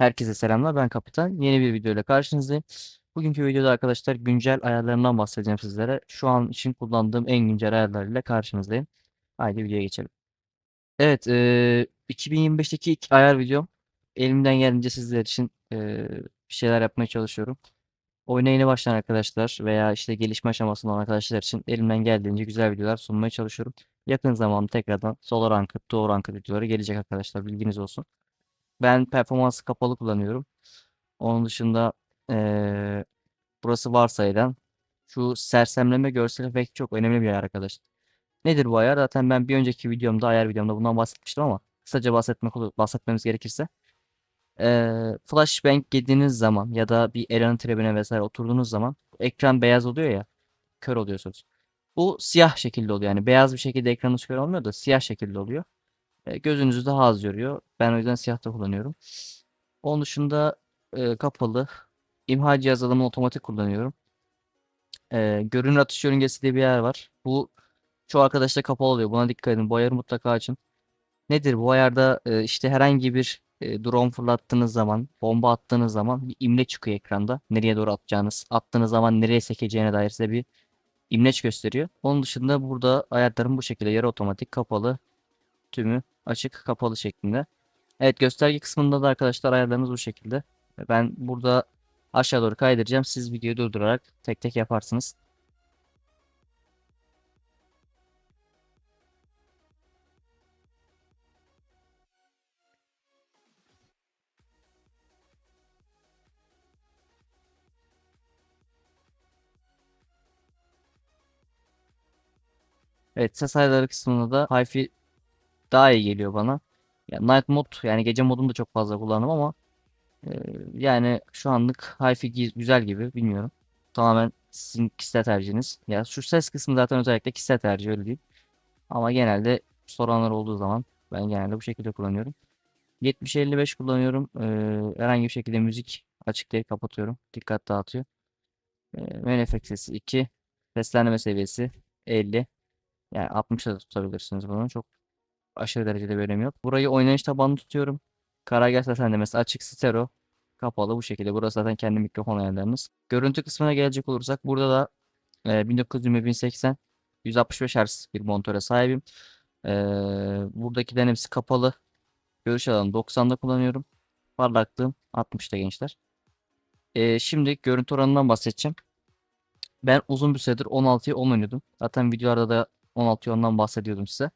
Herkese selamlar. Ben Kapitan. Yeni bir video ile karşınızdayım. Bugünkü videoda arkadaşlar güncel ayarlarından bahsedeceğim sizlere. Şu an için kullandığım en güncel ayarlarıyla karşınızdayım. Haydi videoya geçelim. Evet, eee 2025'teki ilk ayar videom. Elimden geldiğince sizler için eee, bir şeyler yapmaya çalışıyorum. Oyuna yeni başlayan arkadaşlar veya işte gelişme aşamasında olan arkadaşlar için elimden geldiğince güzel videolar sunmaya çalışıyorum. Yakın zamanda tekrardan solo ranked, duo ranked videoları gelecek arkadaşlar. Bilginiz olsun. Ben performansı kapalı kullanıyorum. Onun dışında eee, burası varsayılan şu sersemleme görsel efekt çok önemli bir ayar arkadaşlar. Nedir bu ayar? Zaten ben bir önceki videomda, ayar videomda bundan bahsetmiştim ama kısaca bahsetmek olur- bahsetmemiz gerekirse eee flashbang yediğiniz zaman ya da bir ekranın tribüne vesaire oturduğunuz zaman ekran beyaz oluyor ya, kör oluyorsunuz. Bu siyah şekilde oluyor. Yani beyaz bir şekilde ekranınız kör olmuyor da siyah şekilde oluyor. E, gözünüzü daha az yoruyor. Ben o yüzden siyahta kullanıyorum. Onun dışında e, kapalı. İmha cihaz alımını otomatik kullanıyorum. E, görünür atış yörüngesi diye bir yer var. Bu çoğu arkadaşta kapalı oluyor. Buna dikkat edin. Bu ayarı mutlaka açın. Nedir? Bu ayarda e, işte herhangi bir e, drone fırlattığınız zaman, bomba attığınız zaman bir imle çıkıyor ekranda. Nereye doğru atacağınız, attığınız zaman nereye sekeceğine dair size bir imleç gösteriyor. Onun dışında burada ayarlarım bu şekilde. Yarı otomatik, kapalı, tümü açık, kapalı şeklinde. Evet gösterge kısmında da arkadaşlar ayarlarımız bu şekilde. Ben burada aşağı doğru kaydıracağım. Siz videoyu durdurarak tek tek yaparsınız. Evet ses ayarları kısmında da Hi-Fi daha iyi geliyor bana. Night Mode yani gece modunu da çok fazla kullandım ama e, yani şu anlık Hi-Fi güzel gibi bilmiyorum. Tamamen sizin kişisel tercihiniz. Ya şu ses kısmı zaten özellikle kişisel tercih öyle değil. Ama genelde soranlar olduğu zaman ben genelde bu şekilde kullanıyorum. 70-55 kullanıyorum. Ee, herhangi bir şekilde müzik açık değil kapatıyorum. Dikkat dağıtıyor. Ee, ön efekt sesi 2. Seslenme seviyesi 50. Yani 60'da da tutabilirsiniz bunu. Çok aşırı derecede bir önemi yok. Burayı oynayış tabanlı tutuyorum. Karargah seslendirmesi açık stereo. Kapalı bu şekilde. Burası zaten kendi mikrofon ayarlarınız. Görüntü kısmına gelecek olursak burada da e, 1920 1080 165 Hz bir monitöre sahibim. Ee, buradakilerin hepsi kapalı. Görüş alanı 90'da kullanıyorum. Parlaklığım 60'ta gençler. Ee, şimdi görüntü oranından bahsedeceğim. Ben uzun bir süredir 16'ya 10 oynuyordum. Zaten videolarda da 16'ya 10'dan bahsediyordum size.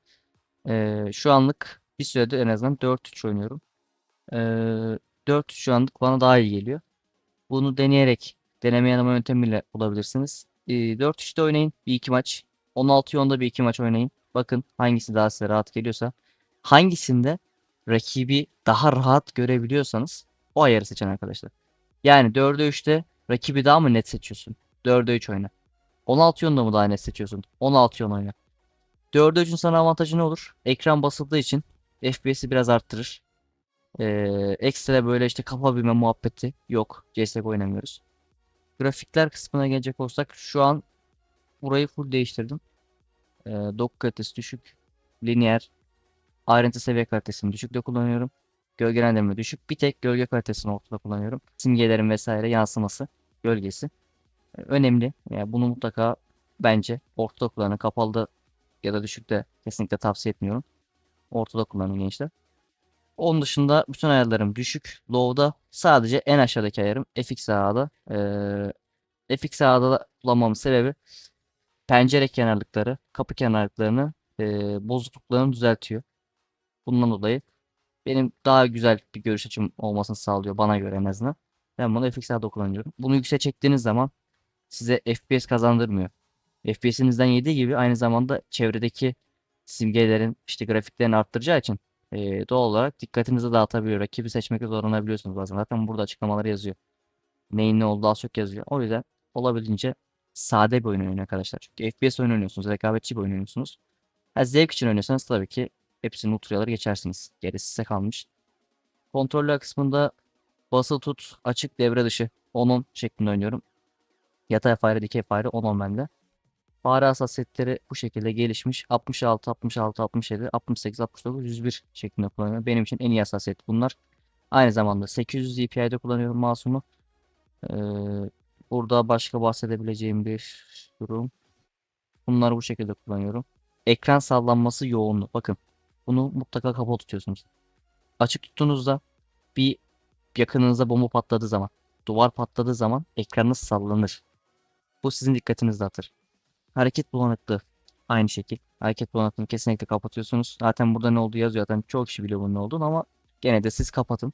Ee, şu anlık bir süredir en azından 4-3 oynuyorum. Ee, 4-3 şu anlık bana daha iyi geliyor. Bunu deneyerek deneme yanılma yöntemiyle bulabilirsiniz. Ee, 4-3'te oynayın. Bir iki maç. 16'ya 10'da bir iki maç oynayın. Bakın hangisi daha size rahat geliyorsa. Hangisinde rakibi daha rahat görebiliyorsanız o ayarı seçin arkadaşlar. Yani 4'e 3'te rakibi daha mı net seçiyorsun? 4'e 3 oyna. 16 yonda mı daha net seçiyorsun? 16 yon oyna. 4'e 3'ün sana avantajı ne olur? Ekran basıldığı için FPS'i biraz arttırır. Ee, ekstra böyle işte kafa bilme muhabbeti yok. CSGO oynamıyoruz. Grafikler kısmına gelecek olsak şu an burayı full değiştirdim. Ee, doku kalitesi düşük. Lineer. Ayrıntı seviye kalitesini düşükte kullanıyorum. Gölgelendirme düşük. Bir tek gölge kalitesini ortada kullanıyorum. Simgelerin vesaire yansıması, gölgesi. Ee, önemli. Yani bunu mutlaka bence ortada kullanın. Kapalıda ya da düşükte kesinlikle tavsiye etmiyorum. Ortada kullanın gençler. Onun dışında bütün ayarlarım düşük. Low'da sadece en aşağıdaki ayarım FXA'da. Ee, FXA'da kullanmamın sebebi pencere kenarlıkları, kapı kenarlıklarını e, bozukluklarını düzeltiyor. Bundan dolayı benim daha güzel bir görüş açım olmasını sağlıyor bana göre en azından. Ben bunu FXA'da kullanıyorum. Bunu yükseğe çektiğiniz zaman size FPS kazandırmıyor. FPS'inizden yediği gibi aynı zamanda çevredeki simgelerin işte grafiklerini arttıracağı için e, doğal olarak dikkatinizi dağıtabiliyor. Rakibi seçmekte zorlanabiliyorsunuz bazen. Zaten burada açıklamaları yazıyor. Neyin ne olduğu az çok yazıyor. O yüzden olabildiğince sade bir oyun oynayın arkadaşlar. Çünkü FPS oyun oynuyorsunuz, rekabetçi bir oyun oynuyorsunuz. Ha, zevk için oynuyorsanız tabii ki hepsini ultraları geçersiniz. Gerisi size kalmış. Kontroller kısmında basılı tut, açık, devre dışı 10-10 şeklinde oynuyorum. Yatay fare, dikey fare 10-10 bende. Fare hassasiyetleri bu şekilde gelişmiş. 66, 66, 67, 68, 69, 101 şeklinde kullanıyorum. Benim için en iyi hassasiyet bunlar. Aynı zamanda 800 DPI'de kullanıyorum mouse'umu. Ee, burada başka bahsedebileceğim bir durum. Bunları bu şekilde kullanıyorum. Ekran sallanması yoğunluğu. Bakın bunu mutlaka kapalı tutuyorsunuz. Açık tuttuğunuzda bir yakınınıza bomba patladığı zaman, duvar patladığı zaman ekranınız sallanır. Bu sizin dikkatinizi dağıtır. Hareket bulanıklığı aynı şekil. Hareket bulanıklığını kesinlikle kapatıyorsunuz. Zaten burada ne olduğu yazıyor. Zaten çok kişi biliyor bunun ne olduğunu ama gene de siz kapatın.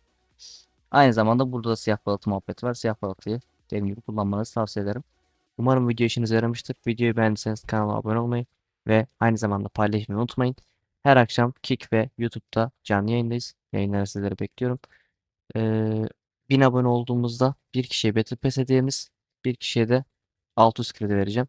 Aynı zamanda burada da siyah balıtı muhabbeti var. Siyah balıtıyı dediğim gibi kullanmanızı tavsiye ederim. Umarım video işinize yaramıştır. Videoyu beğendiyseniz kanala abone olmayı ve aynı zamanda paylaşmayı unutmayın. Her akşam Kick ve YouTube'da canlı yayındayız. Yayınlara sizleri bekliyorum. Ee, 1000 abone olduğumuzda bir kişiye Battle Pass hediyemiz, bir kişiye de 600 kredi vereceğim.